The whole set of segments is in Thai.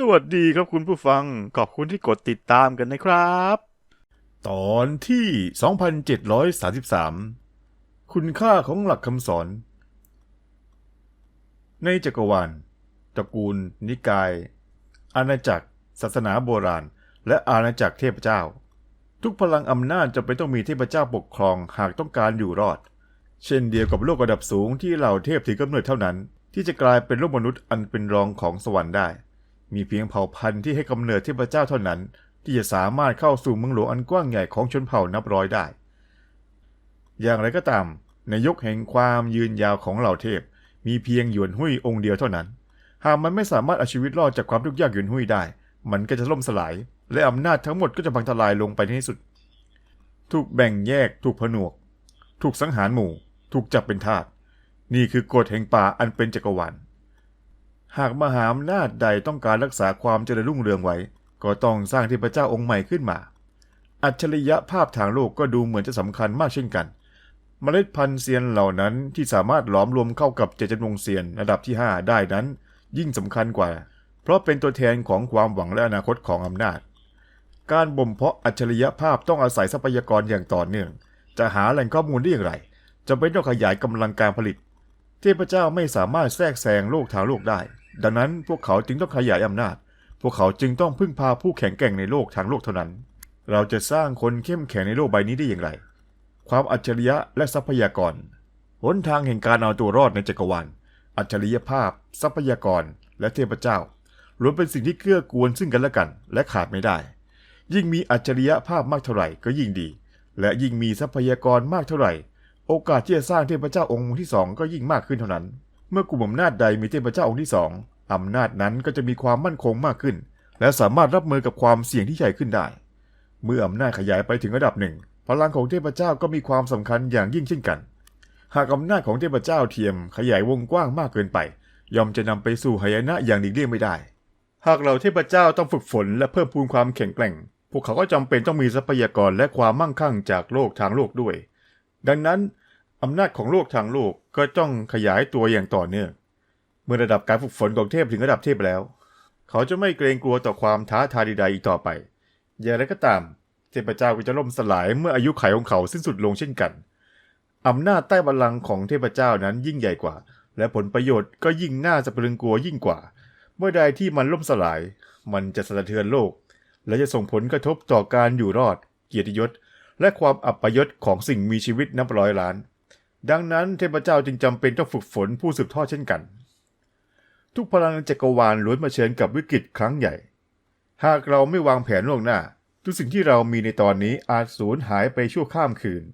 สวัสดีครับคุณผู้ฟัง ขอบคุณที่กดติดตามกันนะครับ ตอนที่ 2733 คุณค่าของหลักคำสอน ในจักรวาลตระกูล นิกาย อาณาจักร ศาสนาโบราณ และอาณาจักรเทพเจ้า ทุกพลังอำนาจจะเป็นต้องมีเทพเจ้าปกครองหากต้องการอยู่รอด เช่นเดียวกับโลกระดับสูงที่เหล่าเทพถือกำเนิดเท่านั้น ที่จะกลายเป็นโลกมนุษย์อันเป็นรองของสวรรค์ได้ มีเพียงเผ่าพันธุ์ที่ให้กำเนิดเทพเจ้าเท่านั้น ที่จะสามารถเข้าสู่เมืองหลวงอันกว้างใหญ่ของชนเผ่านับร้อยได้ อย่างไรก็ตาม ในยุคแห่งความยืนยาวของเหล่าเทพ มีเพียงหยวนหุยองค์เดียวเท่านั้น หากมันไม่สามารถเอาชีวิตรอดจากความทุกข์ยากหยวนหุยได้ มันก็จะล่มสลาย และอำนาจทั้งหมดก็จะพังทลายลงไปในที่สุด ถูกแบ่งแยก ถูกผนวก ถูกสังหารหมู่ ถูกจับเป็นทาส นี่คือกฎแห่งป่าอันเป็นจักรวาล หากมหาอำนาจใดต้องการรักษาความเจริญรุ่งเรืองไว้ ก็ต้องสร้างเทพเจ้าองค์ใหม่ขึ้นมา อัจฉริยภาพทางโลกก็ดูเหมือนจะสำคัญมากเช่นกัน เมล็ดพันธุ์เซียนเหล่านั้นที่สามารถหลอมรวมเข้ากับเจเจนวงเซียนระดับที่ 5 ได้นั้น ยิ่งสำคัญกว่า เพราะเป็นตัวแทนของความหวังและอนาคตของอำนาจ การบ่มเพาะอัจฉริยภาพต้องอาศัยทรัพยากรอย่างต่อเนื่อง จะหาแหล่งข้อมูลได้อย่างไรจะเป็นต้องขยายกำลังการผลิต เทพเจ้าไม่สามารถแทรกแซงโลกทางโลกได้ ดังนั้นพวกเขาจึงต้องขยายอำนาจ พวกเขาจึงต้องพึ่งพาผู้แข็งแกร่งในโลกทางโลกเท่านั้น เราจะสร้างคนเข้มแข็งในโลกใบนี้ได้อย่างไร ความอัจฉริยะและทรัพยากร หนทางแห่งการเอาตัวรอดในจักรวาล อัจฉริยภาพ ทรัพยากร และเทพเจ้าล้วนเป็นสิ่งที่เกื้อกูลซึ่งกันและกัน และขาดไม่ได้ ยิ่งมีอัจฉริยภาพมากเท่าไหร่ก็ยิ่งดี และยิ่งมีทรัพยากรมากเท่าไหร่ โอกาสที่จะสร้างเทพเจ้าองค์ที่สองก็ยิ่งมากขึ้นเท่านั้น เมื่อกลุ่มอำนาจใดมีเทพเจ้าองค์ที่สองอำนาจนั้นก็จะมีความมั่นคงมากขึ้น และสามารถรับมือกับความเสี่ยงที่ใหญ่ขึ้นได้ เมื่ออำนาจขยายไปถึงระดับหนึ่ง พลังของเทพเจ้าก็มีความสำคัญอย่างยิ่งเช่นกัน หากอำนาจของเทพเจ้าเทียมขยายวงกว้างมากเกินไป ย่อมจะนำไปสู่หายนะอย่างหลีกเลี่ยงไม่ได้ หากเราเทพเจ้าต้องฝึกฝนและเพิ่มพูนความแข็งแกร่ง พวกเขาก็จำเป็นต้องมีทรัพยากรและความมั่งคั่งจากโลกทางโลกด้วย ดังนั้น อำนาจของโลกทางโลกก็ต้องขยายตัวอย่างต่อเนื่อง เมื่อระดับการฝึกฝนของเทพถึงระดับเทพแล้ว เขาจะไม่เกรงกลัวต่อความท้าทายใดๆอีกต่อไป อย่างไรก็ตาม เทพเจ้าก็จะล่มสลายเมื่ออายุขัยของเขาสิ้นสุดลงเช่นกัน อำนาจใต้บัลลังก์ของเทพเจ้านั้นยิ่งใหญ่กว่า และผลประโยชน์ก็ยิ่งน่าจะปรึงกลัวยิ่งกว่า เมื่อใดที่มันล่มสลาย มันจะสะเทือนโลก และจะส่งผลกระทบต่อการอยู่รอด เกียรติยศ และความอัปยศของสิ่งมีชีวิตนับร้อยล้าน ดังนั้นเทพเจ้าจึงจำเป็นต้องฝึกฝนผู้สืบทอดเช่นกัน ทุกพลังจักรวาลล้วนมาเชิญกับวิกฤตครั้งใหญ่ หากเราไม่วางแผนล่วงหน้า ทุกสิ่งที่เรามีในตอนนี้อาจสูญหายไปชั่วข้ามคืน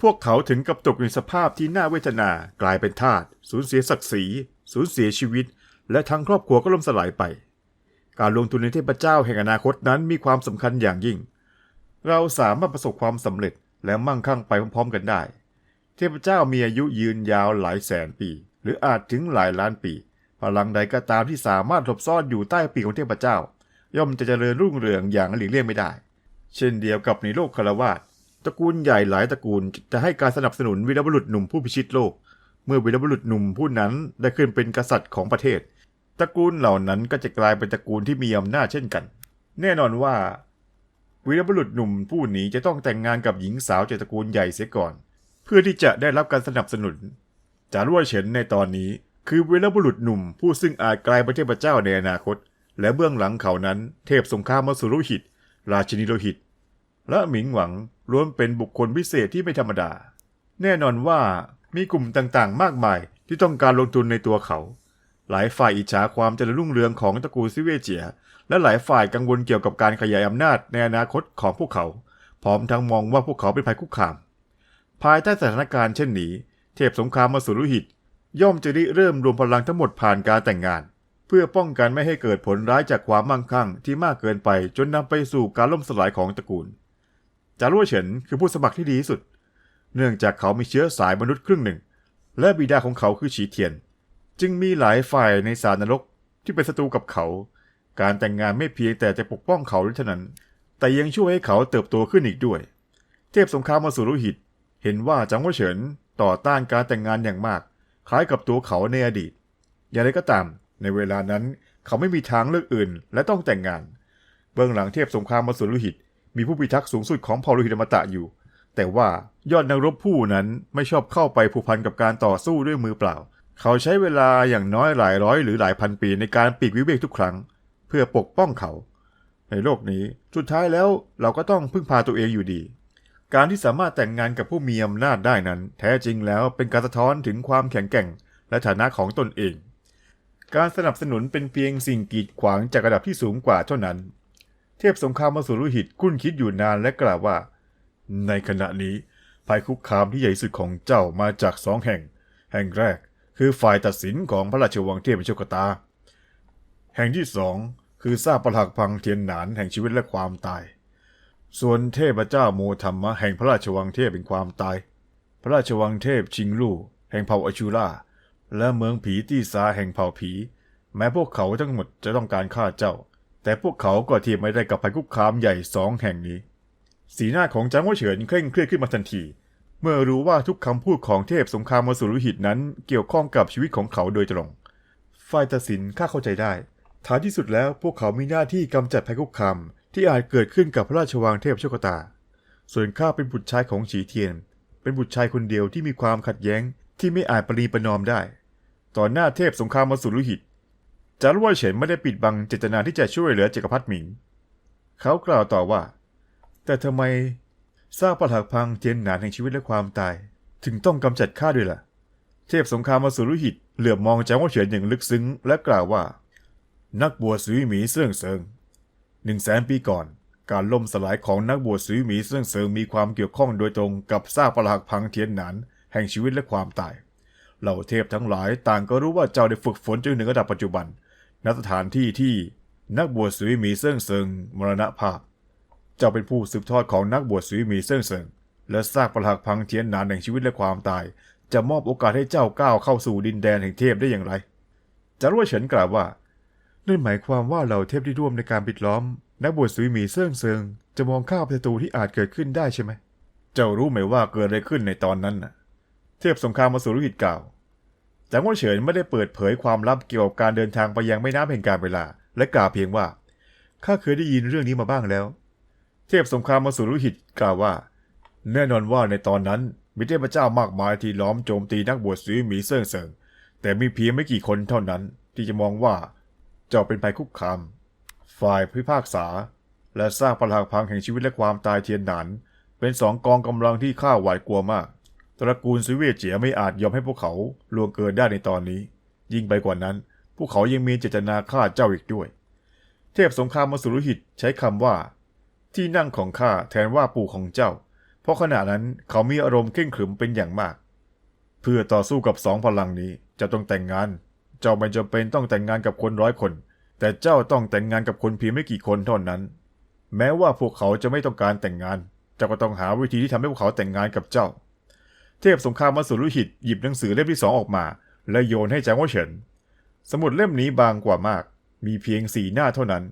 พวกเขาถึงกับตกในสภาพที่น่าเวทนากลายเป็นทาสสูญเสียศักดิ์ศรีสูญเสียชีวิต และทั้งครอบครัวก็ล่มสลายไป การลงทุนในเทพเจ้าแห่งอนาคตนั้นมีความสำคัญอย่างยิ่ง เราสามารถประสบความสำเร็จและมั่งคั่งไปพร้อมๆกันได้ เทพเจ้ามีอายุยืนยาวหลายแสนปี หรืออาจถึงหลายล้านปี พลังใดก็ตามที่สามารถหลบซ่อนอยู่ใต้ปีกของเทพเจ้า ย่อมจะเจริญรุ่งเรืองอย่างหลีกเลี่ยงไม่ได้ เช่นเดียวกับในโลกคารวาสตระกูลใหญ่หลายตระกูลจะให้การสนับสนุนวีรบุรุษหนุ่มผู้พิชิตโลก เมื่อวีรบุรุษหนุ่มผู้นั้นได้ขึ้นเป็นกษัตริย์ของประเทศ ตระกูลเหล่านั้นก็จะกลายเป็นตระกูลที่มีอำนาจเช่นกัน แน่นอนว่าวีรบุรุษหนุ่มผู้นี้จะต้องแต่งงานกับหญิงสาวจากตระกูลใหญ่เสียก่อน เพื่อที่จะได้รับการสนับสนุน จารุวเฉินในตอนนี้ คือเวีรบุรุษหนุ่มผู้ซึ่งอาจกลายเป็นเทพเจ้าในอนาคต และเบื้องหลังเขานั้น เทพสงครามมาสุรุหิต ราชินีโลหิต และหมิงหวังล้วนเป็นบุคคลพิเศษที่ไม่ธรรมดา แน่นอนว่ามีกลุ่มต่างๆ มากมายที่ต้องการลงทุนในตัวเขา หลายฝ่ายอิจฉาความเจริญรุ่งเรืองของตระกูลซิเวเจีย และหลายฝ่ายกังวลเกี่ยวกับการขยายอำนาจในอนาคตของพวกเขา พร้อมทั้งมองว่าพวกเขาเป็นภัยคุกคาม ภายใต้สถานการณ์เช่นนี้ เทพสงครามมาสุรุหิต ย่อมจะได้เริ่มรวมพลังทั้งหมดผ่านการแต่งงาน เพื่อป้องกันไม่ให้เกิดผลร้ายจากความมั่งคั่งที่มากเกินไปจนนำไปสู่การล่มสลายของตระกูลจารุวเฉินคือผู้สมัครที่ดีที่สุด เนื่องจากเขามีเชื้อสายมนุษย์ครึ่งหนึ่ง และบิดาของเขาคือฉีเทียน จึงมีหลายฝ่ายในสารนรกที่เป็นศัตรูกับเขา การแต่งงานไม่เพียงแต่จะปกป้องเขาเท่านั้น แต่ยังช่วยให้เขาเติบโตขึ้นอีกด้วย เทพสงครามมาสุรุหิต เห็นว่าจังหวะเฉินต่อต้านการแต่งงานอย่างมาก คล้ายกับตัวเขาในอดีต อย่างไรก็ตาม ในเวลานั้นเขาไม่มีทางเลือกอื่น และต้องแต่งงาน เบื้องหลังเทพสงครามมาสุโลหิต มีผู้พิทักษ์สูงสุดของเผ่าโลหิตมตะอยู่ แต่ว่ายอดนักรบผู้นั้นไม่ชอบเข้าไปผูกพันกับการต่อสู้ด้วยมือเปล่า เขาใช้เวลาอย่างน้อยหลายร้อยหรือหลายพันปีในการปีกวิเวกทุกครั้ง เพื่อปกป้องเขา ในโลกนี้สุดท้ายแล้วเราก็ต้องพึ่งพาตัวเองอยู่ดี การที่สามารถแต่งงานกับผู้มีอำนาจได้นั้น แท้จริงแล้วเป็นการสะท้อนถึงความแข็งแกร่ง และฐานะของตนเอง การสนับสนุนเป็นเพียงสิ่งกีดขวางจากระดับที่สูงกว่าเท่านั้น เทพสงครามมาสู่ลุหิตคุ้นคิดอยู่นานและกล่าวว่า ในขณะนี้ภัยคุกคามที่ใหญ่สุดของเจ้ามาจากสองแห่ง แห่งแรกคือฝ่ายตัดสินของพระราชวังเทพโชคตา แห่งที่สองคือซาประหักพังเทียนหนานแห่งชีวิตและความตาย ส่วนเทพเจ้าโมธรรมะแห่งพระราชวังเทพเป็นความตาย พระราชวังเทพชิงลู่แห่งเผ่าอชูราและเมืองผีตี้ซาแห่งเผ่าผี แม้พวกเขาทั้งหมดจะต้องการฆ่าเจ้า แต่พวกเขาก็เทียบไม่ได้กับภัยคุกคามใหญ่สองแห่งนี้ สีหน้าของจางว่าเฉินเคร่งเครียดขึ้นมาทันที เมื่อรู้ว่าทุกคำพูดของเทพสงครามมาสุรุหิตนั้นเกี่ยวข้องกับชีวิตของเขาโดยตรงฝ่ายตัดสินข้าเข้าใจได้ท้ายที่สุดแล้วพวกเขามีหน้าที่กำจัดภัยคุกคาม ที่อาจเกิดขึ้นกับพระราชวังเทพโชคตา ส่วนข้าเป็นบุตรชายของฉีเทียน เป็นบุตรชายคนเดียวที่มีความขัดแย้งที่ไม่อาจปรีประนอมได้ ต่อหน้าเทพสงครามมาสุรุหิตจารว่าเฉินไม่ได้ปิดบังเจตนาที่จะช่วยเหลือจักรพรรดิหมิง เขากล่าวต่อว่า แต่ทำไมสร้างปรักหักพังเทียนหนานแห่งชีวิตและความตาย ถึงต้องกำจัดข้าด้วยล่ะ เทพสงครามมาสุรุหิตเหลือบมองจางว่าเฉินอย่างลึกซึ้งและกล่าวว่า นักบวชสุยหมีเสื่องเซิง หนึ่งแสนปีก่อน การล่มสลายของนักบวชสุยหมีเสื่องเซิงมีความเกี่ยวข้องโดยตรงกับซากปรักหักพังเทียนหนานแห่งชีวิตและความตาย เหล่าเทพทั้งหลายต่างก็รู้ว่าเจ้าได้ฝึกฝนจนถึงระดับปัจจุบัน ณ สถานที่ที่นักบวชสุยหมีเซิ่งเซิงมรณภาพ เจ้าเป็นผู้สืบทอดของนักบวชสุยหมีเซิ่งเซิงและซากปรักหักพังเทียนหนานแห่งชีวิตและความตาย จะมอบโอกาสให้เจ้าก้าวเข้าสู่ดินแดนแห่งเทพได้อย่างไรจารว่าเฉินกล่าวว่า นั่นหมายความว่าเหล่าเทพที่ร่วมในการปิดล้อม นักบวชสุยหมีเซิ่งเซิงจะมองข้ามศัตรูที่อาจเกิดขึ้นได้ใช่ไหม เจ้ารู้ไหมว่าเกิดอะไรขึ้นในตอนนั้นน่ะ เทพสงครามมาสูรุหิตกล่าวจางว่าเฉินไม่ได้เปิดเผยความลับเกี่ยวกับการเดินทางไปยังแม่น้ำแห่งการเวลา และกล่าวเพียงว่าข้าเคยได้ยินเรื่องนี้มาบ้างแล้ว เทพสงครามมาสูรุหิตกล่าวว่า แน่นอนว่าในตอนนั้นมีเทพเจ้ามากมายที่ล้อมโจมตีนักบวชซื้อหมีเซิงเซิงแต่มีเพียงไม่กี่คนเท่านั้น ที่จะมองว่า เจ้าเป็นภัยคุกคาม ฝ่ายพิพากษา และสร้างปรักพังแห่งชีวิตและความตายเทียนหนาน เป็นสองกองกำลังที่ข้าหวาดกลัวมาก ตระกูลซุเว่ยเจียไม่อาจยอมให้พวกเขาลวงเกินได้ในตอนนี้ ยิ่งไปกว่านั้น พวกเขายังมีเจตนาฆ่าเจ้าอีกด้วย เทพสงครามมาสุรุหิตใช้คำว่า ที่นั่งของข้าแทนว่าปู่ของเจ้า เพราะขณะนั้นเขามีอารมณ์เคร่งขรึมเป็นอย่างมาก เพื่อต่อสู้กับสองพลังนี้จะต้องแต่งงาน เจ้าไม่จำเป็นต้องแต่งงานกับคนร้อยคน แต่เจ้าต้องแต่งงานกับคนเพียงไม่กี่คนเท่านั้น แม้ว่าพวกเขาจะไม่ต้องการแต่งงาน เจ้าก็ต้องหาวิธีที่ทำให้พวกเขาแต่งงานกับเจ้า เทพสงครามมาสุรุหิตหยิบหนังสือเล่มที่สองออกมา และโยนให้จางว่าเฉิน สมุดเล่มนี้บางกว่ามาก มีเพียงสี่หน้าเท่านั้น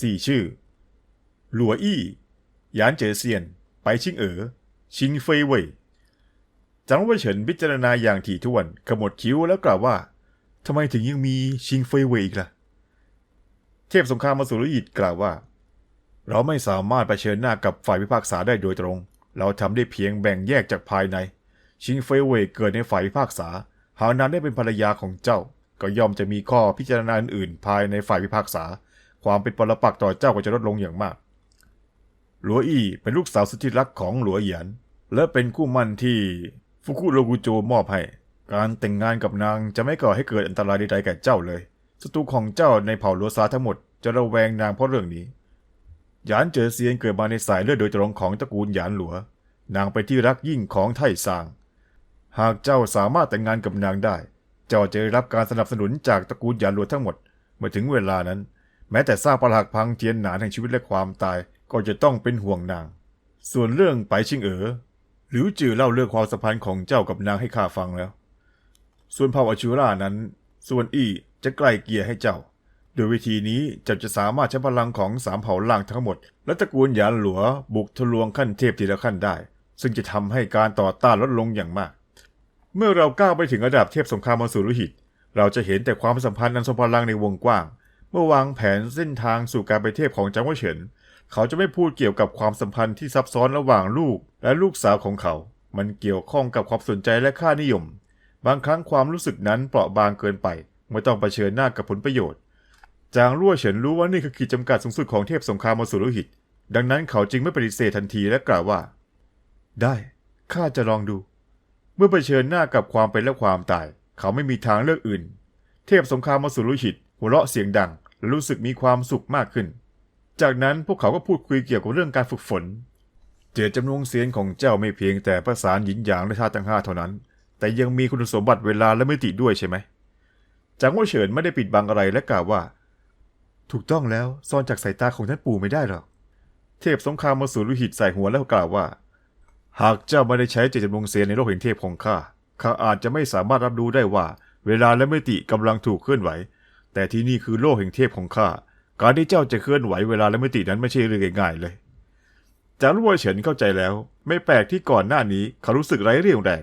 สี่ชื่อ หลัวอี้ หยานเจ๋อเซียน ไปชิงเอ๋อ ชิงเฟยเว่ยจางว่าเฉินพิจารณาอย่างถี่ถ้วนขมวดคิ้วแล้วกล่าวว่า ทำไมถึงยังมีชิงเฟยเว่ยอีกล่ะ เทพสงครามมาสุรุหิตกล่าวว่า เราไม่สามารถไปเชิญหน้ากับฝ่ายพิพากษาได้โดยตรง เราทำได้เพียงแบ่งแยกจากภายใน ชิงเฟยเว่ยเกิดในฝ่ายพิพากษา หากนั้นได้เป็นภรรยาของเจ้า ก็ย่อมจะมีข้อพิจารณาอื่นๆภายในฝ่ายพิพากษา ความเป็นปรปักษ์ต่อเจ้าก็จะลดลงอย่างมาก หลัวอี้เป็นลูกสาวสุดที่รักของหลัวเหยียนและเป็นคู่มั่นที่ฟุกุโรกุโจมอบให้ การแต่งงานกับนางจะไม่ก่อให้เกิดอันตรายใดๆแก่เจ้าเลยศัตรูของเจ้าในเผ่าลัวซาทั้งหมดจะระแวงนางเพราะเรื่องนี้ หยานเจอเซียนเกิดมาในสายเลือดโดยตรงของตระกูลหยานหลัวนางเป็นที่รักยิ่งของไทซาง หากเจ้าสามารถแต่งงานกับนางได้ เจ้าจะได้รับการสนับสนุนจากตระกูลหยานหลัวทั้งหมด เมื่อถึงเวลานั้น แม้แต่สร้างปรักพังเทียนหนานแห่งชีวิตและความตายก็จะต้องเป็นห่วงนาง ส่วนเรื่องไปชิงเอ๋อหลิวจือเล่าเรื่องความสัมพันธ์ของเจ้ากับนางให้ข้าฟังแล้ว ส่วนเผ่าอชูรานั้น ส่วนอี้จะไกลเกลี่ยให้เจ้า โดยวิธีนี้เจ้าจะสามารถใช้พลังของสามเผ่าล่างทั้งหมด และตระกูลหยานหลัวบุกทะลวงขั้นเทพทีละขั้นได้ ซึ่งจะทำให้การต่อต้านลดลงอย่างมาก เมื่อเราก้าวไปถึงระดับเทพสงครามมรสุรุหิต เราจะเห็นแต่ความสัมพันธ์อันทรงพลังในวงกว้าง เมื่อวางแผนเส้นทางสู่การไปเทพของจางว่าเฉินเขาจะไม่พูดเกี่ยวกับความสัมพันธ์ที่ซับซ้อนระหว่างลูกและลูกสาวของเขา มันเกี่ยวข้องกับความสนใจและค่านิยม บางครั้งความรู้สึกนั้นเปราะบางเกินไปไม่ต้องเผชิญหน้ากับผลประโยชน์ จางรั่วเฉินรู้ว่านี่คือขีดจำกัดสูงสุดของเทพสงครามอสูรโลหิต ดังนั้นเขาจึงไม่ปฏิเสธทันทีและกล่าวว่า ได้ข้าจะลองดู เมื่อเผชิญหน้ากับความเป็นและความตาย เขาไม่มีทางเลือกอื่น เทพสงครามอสูรโลหิต หัวเราะเสียงดังและรู้สึกมีความสุขมากขึ้น จากนั้นพวกเขาก็พูดคุยเกี่ยวกับเรื่องการฝึกฝน เจตจำนงเสียงของเจ้าไม่เพียงแต่ประสานหยินหยางและธาตุทั้งห้าเท่านั้น แต่ยังมีคุณสมบัติเวลาและมิติด้วยใช่ไหมจางว่าเฉินไม่ได้ปิดบังอะไรและกล่าวว่า ถูกต้องแล้วซ่อนจากสายตาของท่านปู่ไม่ได้หรอกเทพสงครามมาสู่ลุหิตใส่หัวแล้วกล่าวว่า หากเจ้าไม่ได้ใช้เจตจำนงเสียในโลกแห่งเทพของข้าข้าอาจจะไม่สามารถรับรู้ได้ว่า เวลาและมิติกำลังถูกเคลื่อนไหว แต่ที่นี่คือโลกแห่งเทพของข้าการที่เจ้าจะเคลื่อนไหวเวลาและมิตินั้นไม่ใช่เรื่องง่ายเลยจางรัวเฉินเข้าใจแล้ว ไม่แปลกที่ก่อนหน้านี้เขารู้สึกไร้เรี่ยวแรง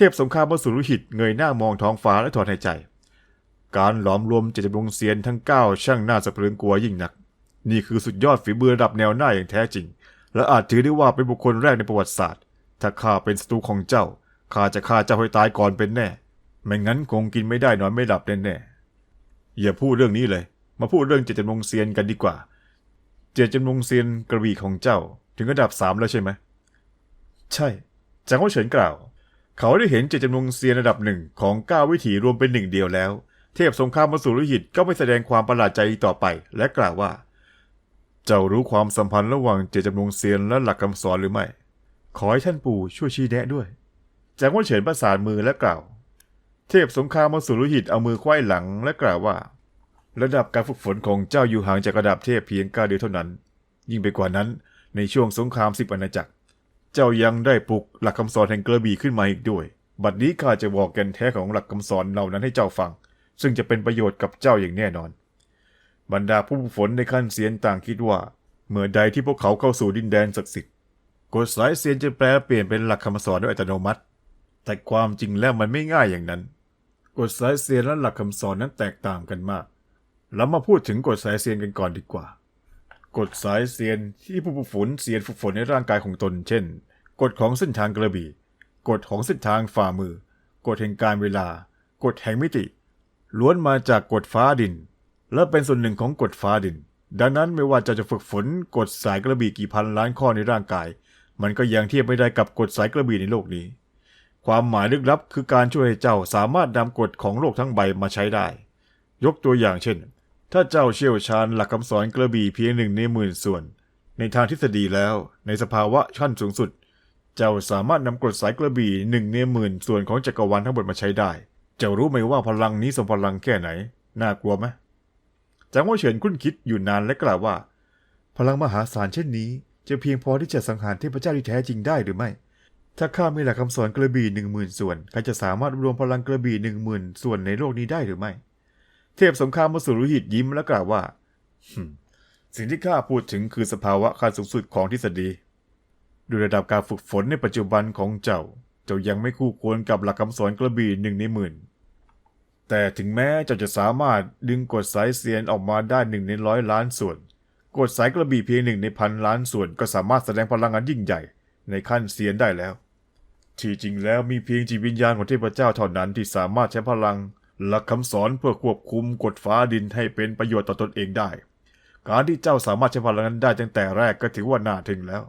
ทพสงครามมสู่ลุหิตเงยหน้ามองท้องฟ้าและถอนหายใจ การหลอมรวมเจตจำนงเซียนทั้งเก้าช่างน่าสะพรึงกลัวยิ่งนัก นี่คือสุดยอดฝีมือระดับแนวหน้าอย่างแท้จริง และอาจถือได้ว่าเป็นบุคคลแรกในประวัติศาสตร์ ถ้าข้าเป็นศัตรูของเจ้าข้าจะฆ่าเจ้าให้ตายก่อนเป็นแน่ ไม่งั้นคงกินไม่ได้นอนไม่หลับแน่ๆอย่าพูดเรื่องนี้เลย มาพูดเรื่องเจตจำนงเซียนกันดีกว่า เจตจำนงเซียนกระบี่ของเจ้า ถึงระดับสามแล้วใช่ไหมใช่จางว่าเฉินกล่าว เขาได้เห็นเจตจำนงเซียนระดับหนึ่งของเก้าวิถีรวมเป็นหนึ่งเดียวแล้ว เทพสงครามมสู่ลุหิตก็ไม่แสดงความประหลาดใจต่อไป และกล่าวว่า เจ้ารู้ความสัมพันธ์ระหว่างเจตจำนงเซียนและหลักคำสอนหรือไม่ ขอให้ท่านปู่ช่วยชี้แนะด้วยจางว่าเฉินประสานมือและกล่าว เทพสงครามมสู่ลุหิตเอามือไขว้หลังและกล่าวว่า ระดับการฝึกฝนของเจ้าอยู่ห่างจากระดับเทพเพียงก้าวเดียวเท่านั้น ยิ่งไปกว่านั้นในช่วงสงครามสิบอาณาจักร เจ้ายังได้ปลุกหลักคำสอนแห่งกระบี่ขึ้นมาอีกด้วย บัดนี้ข้าจะบอกแกนแท้ของหลักคำสอนเหล่านั้นให้เจ้าฟัง ซึ่งจะเป็นประโยชน์กับเจ้าอย่างแน่นอน บรรดาผู้ฝึกฝนในขั้นเซียนต่างคิดว่า เมื่อใดที่พวกเขาเข้าสู่ดินแดนศักดิ์สิทธิ์กฎสายเซียนจะแปลเปลี่ยนเป็นหลักคำสอนโดยอัตโนมัติ แต่ความจริงแล้วมันไม่ง่ายอย่างนั้น กฎสายเซียนและหลักคำสอนนั้นแตกต่างกันมาก แล้วมาพูดถึงกฎสายเซียนกันก่อนดีกว่า กฎสายเซียนที่ผู้ฝึกฝนเซียนฝึกฝนในร่างกายของตน เช่น กฎของเส้นทางกระบี่ กฎของเส้นทางฝ่ามือ กฎแห่งการเวลา กฎแห่งมิติ ล้วนมาจากกฎฟ้าดิน และเป็นส่วนหนึ่งของกฎฟ้าดิน ดังนั้นไม่ว่าจะจะฝึกฝนกฎสายกระบี่กี่พันล้านข้อในร่างกาย มันก็ยังเทียบไม่ได้กับกฎสายกระบี่ในโลกนี้ ความหมายลึกลับคือการช่วยให้เจ้าสามารถนำกฎของโลกทั้งใบมาใช้ได้ ยกตัวอย่างเช่น ถ้าเจ้าเชี่ยวชาญหลักคำสอนกระบี่เพียงหนึ่งในหมื่นส่วน ในทางทฤษฎีแล้ว ในสภาวะขั้นสูงสุด เจ้าสามารถนำกฎสายกระบี่หนึ่งในหมื่นส่วนของจักรวาลทั้งหมดมาใช้ได้ เจ้ารู้ไหมว่าพลังนี้ทรงพลังแค่ไหน น่ากลัวไหมจางว่าเฉินคุ้นคิดอยู่นานและกล่าวว่า พลังมหาศาลเช่นนี้ จะเพียงพอที่จะสังหารเทพเจ้าที่แท้จริงได้หรือไม่ ถ้าข้ามีหลักคำสอนกระบี่หนึ่งหมื่นส่วนข้าจะสามารถรวมพลังกระบี่หนึ่งหมื่นส่วนในโลกนี้ได้หรือไม่ เทพสงครามมสู่รุหิตยิ้มและกล่าวว่า สิ่งที่ข้าพูดถึงคือสภาวะขั้นสูงสุดของทฤษฎีด้วยระดับการฝึกฝนในปัจจุบันของเจ้า เจ้ายังไม่คู่ควรกับหลักคำสอนกระบี่หนึ่งในหมื่น แต่ถึงแม้เจ้าจะสามารถดึงกฎสายเซียนออกมาได้หนึ่งในร้อยล้านส่วน กฎสายกระบี่เพียงหนึ่งในพันล้านส่วน ก็สามารถแสดงพลังอันยิ่งใหญ่ ในขั้นเซียนได้แล้ว ที่จริงแล้วมีเพียงจิตวิญญาณของเทพเจ้าเท่านั้นที่สามารถใช้พลัง หลักคำสอนเพื่อควบคุมกฎฟ้าดินให้เป็นประโยชน์ต่อตนเองได้ การที่เจ้าสามารถใช้พลังนั้นได้ตั้งแต่แรกก็ถือว่าน่าทึ่งแล้ว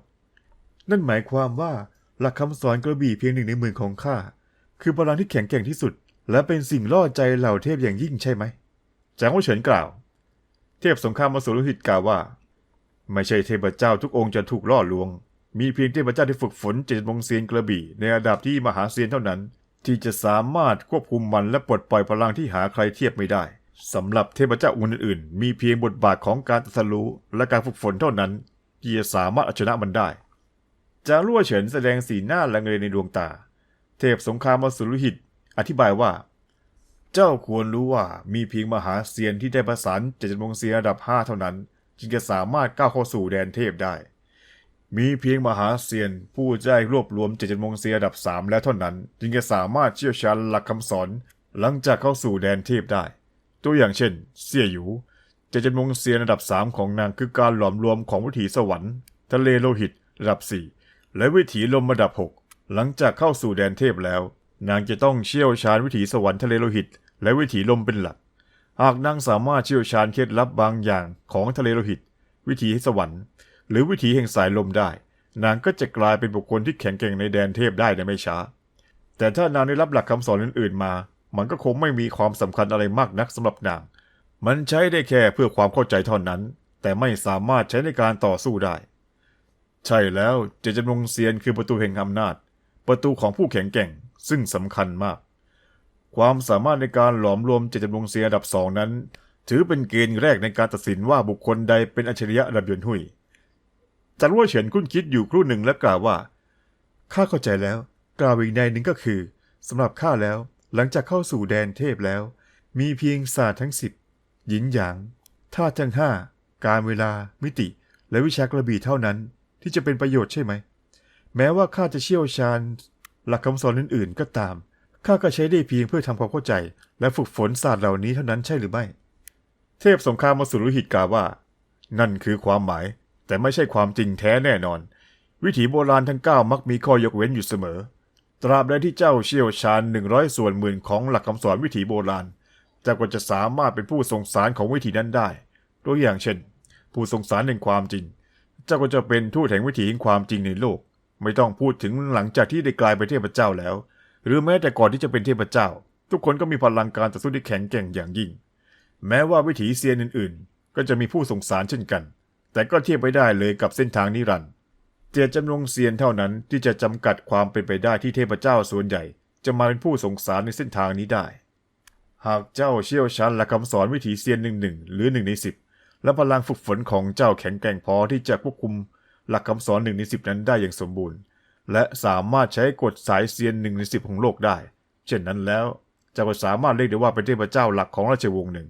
นั่นหมายความว่าหลักคำสอนกระบี่เพียงหนึ่งในหมื่นของข้าคือพลังที่แข็งแกร่งที่สุด และเป็นสิ่งล่อใจเหล่าเทพอย่างยิ่งใช่ไหมจางว่าเฉินกล่าว เทพสงครามมาสุรหิตกล่าวว่า ไม่ใช่เทพเจ้าทุกองค์จะถูกล่อลวง มีเพียงเทพเจ้าที่ฝึกฝนเจตมงเซียนกระบี่ในระดับที่มหาเซียนเท่านั้น ที่จะสามารถควบคุมมันและปลดปล่อยพลังที่หาใครเทียบไม่ได้สำหรับเทพเจ้าองค์อื่นๆ มีเพียงบทบาทของการตรัสรู้และการฝึกฝนเท่านั้นที่จะสามารถเอาชนะมันได้ จางรั่วเฉินแสดงสีหน้าละเงยในดวงตา เทพสงครามอสุรหิต อธิบายว่า เจ้าควรรู้ว่ามีเพียงมหาเซียนที่ได้ประสานเจตจำนงเซียนระดับห้าเท่านั้น จึงจะสามารถก้าวเข้าสู่แดนเทพได้ มีเพียงมหาเซียน ผู้ได้รวบรวมเจตจำนงเซียระดับสามแล้วเท่านั้น จึงจะสามารถเชี่ยวชาญหลักคำสอน หลังจากเข้าสู่แดนเทพได้ ตัวอย่างเช่น เสี่ยหยูเจเจนมงเซียระดับ3ของนางคือการหลอมรวมของวิถีสวรรค์ ทะเลโลหิตระดับ4และวิถีลมระดับ6หลังจากเข้าสู่แดนเทพแล้ว นางจะต้องเชี่ยวชาญวิถีสวรรค์ทะเลโลหิต และวิถีลมเป็นหลัก หากนางสามารถเชี่ยวชาญเคล็ดลับบางอย่างของทะเลโลหิต วิถีสวรรค์ หรือวิถีแห่งสายลมได้ นางก็จะกลายเป็นบุคคลที่แข็งแกร่งในแดนเทพได้ในไม่ช้า แต่ถ้านางได้รับหลักคำสอนอื่นๆมา มันก็คงไม่มีความสำคัญอะไรมากนักสำหรับนาง มันใช้ได้แค่เพื่อความเข้าใจเท่านั้น แต่ไม่สามารถใช้ในการต่อสู้ได้ ใช่แล้วเจเจนงเซียนคือประตูแห่งอำนาจ ประตูของผู้แข็งแกร่งซึ่งสำคัญมาก ความสามารถในการหลอมรวมเจเจนงเซียนอันดับสองนั้น ถือเป็นเกณฑ์แรกในการตัดสินว่าบุคคลใดเป็นอัจฉริยะระดับยนหุย จันว่าเฉินคุ้นคิดอยู่ครู่หนึ่งและกล่าวว่า ข้าเข้าใจแล้ว กล่าวอีกในหนึ่งก็คือสำหรับข้าแล้ว หลังจากเข้าสู่แดนเทพแล้ว มีเพียงศาสตร์ทั้งสิบหยินหยางธาตุทั้งห้าการเวลา มิติ และวิชากระบี่เท่านั้น ที่จะเป็นประโยชน์ใช่ไหม แม้ว่าข้าจะเชี่ยวชาญ หลักคำสอนอื่น ๆ ก็ตาม ข้าก็ใช้ได้เพียงเพื่อทำความเข้าใจ และฝึกฝนศาสตร์เหล่านี้เท่านั้นใช่หรือไม่ เทพสงครามมาสุรหิตกล่าวว่า นั่นคือความหมาย แต่ไม่ใช่ความจริงแท้แน่นอน วิถีโบราณทั้งเก้ามักมีข้อยกเว้นอยู่เสมอ ตราบใดที่เจ้าเชี่ยวชาญหนึ่งร้อยส่วนหมื่นของหลักคำสอนวิถีโบราณเจ้าก็จะสามารถเป็นผู้ทรงสารของวิถีนั้นได้ ตัวอย่างเช่น ผู้ทรงสารแห่งความจริง เจ้าก็จะเป็นทูตแห่งวิถีแห่งความจริงในโลก ไม่ต้องพูดถึงหลังจากที่ได้กลายเป็นเทพเจ้าแล้ว หรือแม้แต่ก่อนที่จะเป็นเทพเจ้า ทุกคนก็มีพลังการต่อสู้ที่แข็งแกร่งอย่างยิ่ง แม้ว่าวิถีเซียนอื่น ๆ ก็จะมีผู้ทรงสารเช่นกัน แต่ก็เทียบไม่ได้เลยกับเส้นทางนิรันดร์เจตจำนงเซียนเท่านั้นที่จะจำกัดความเป็นไปได้ที่เทพเจ้าส่วนใหญ่ จะมาเป็นผู้สงสารในเส้นทางนี้ได้ หากเจ้าเชี่ยวชาญหลักคำสอนวิถีเซียนหนึ่งหนึ่งหรือหนึ่งในสิบและพลังฝึกฝนของเจ้าแข็งแกร่งพอที่จะควบคุมหลักคำสอนหนึ่งในสิบนั้นได้อย่างสมบูรณ์ และสามารถใช้กฎสายเซียนหนึ่งในสิบของโลกได้ เช่นนั้นแล้วเจ้าก็สามารถเรียกได้ว่าเป็นเทพเจ้าหลักของราชวงศ์หนึ่ง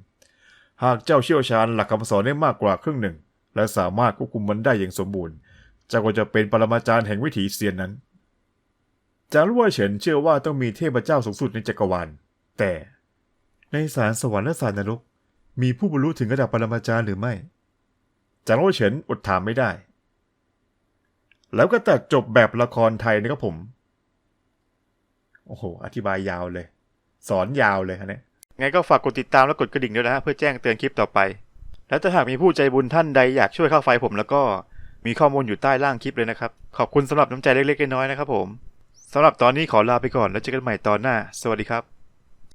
หากเจ้าเชี่ยวชาญหลักคำสอนได้มากกว่าครึ่งหนึ่ง และสามารถควบคุมมันได้อย่างสมบูรณ์เจ้าก็จะเป็นปรมาจารย์แห่งวิถีเซียนนั้นจางลุ่ยเฉินเชื่อว่าต้องมีเทพเจ้าสูงสุดในจักรวาล แต่ในสารสวรรค์และสารนรก มีผู้บรรลุถึงระดับปรมาจารย์หรือไม่จางลุ่ยเฉินอดถามไม่ได้ แล้วก็ตัดจบแบบละครไทยนะครับผม โอ้โห อธิบายยาวเลย สอนยาวเลยฮะเนี่ยไงก็ฝากกดติดตามและกดกระดิ่งด้วยนะเพื่อแจ้งเตือนคลิปต่อไป และถ้าหากมีผู้ใจบุญท่านใดอยากช่วยค่าไฟผมแล้วก็มีข้อมูลอยู่ใต้ล่างคลิปเลยนะครับ ขอบคุณสำหรับน้ำใจเล็กๆน้อยๆนะครับผมสำหรับตอนนี้ขอลาไปก่อนแล้วเจอกันใหม่ตอนหน้า สวัสดีครับ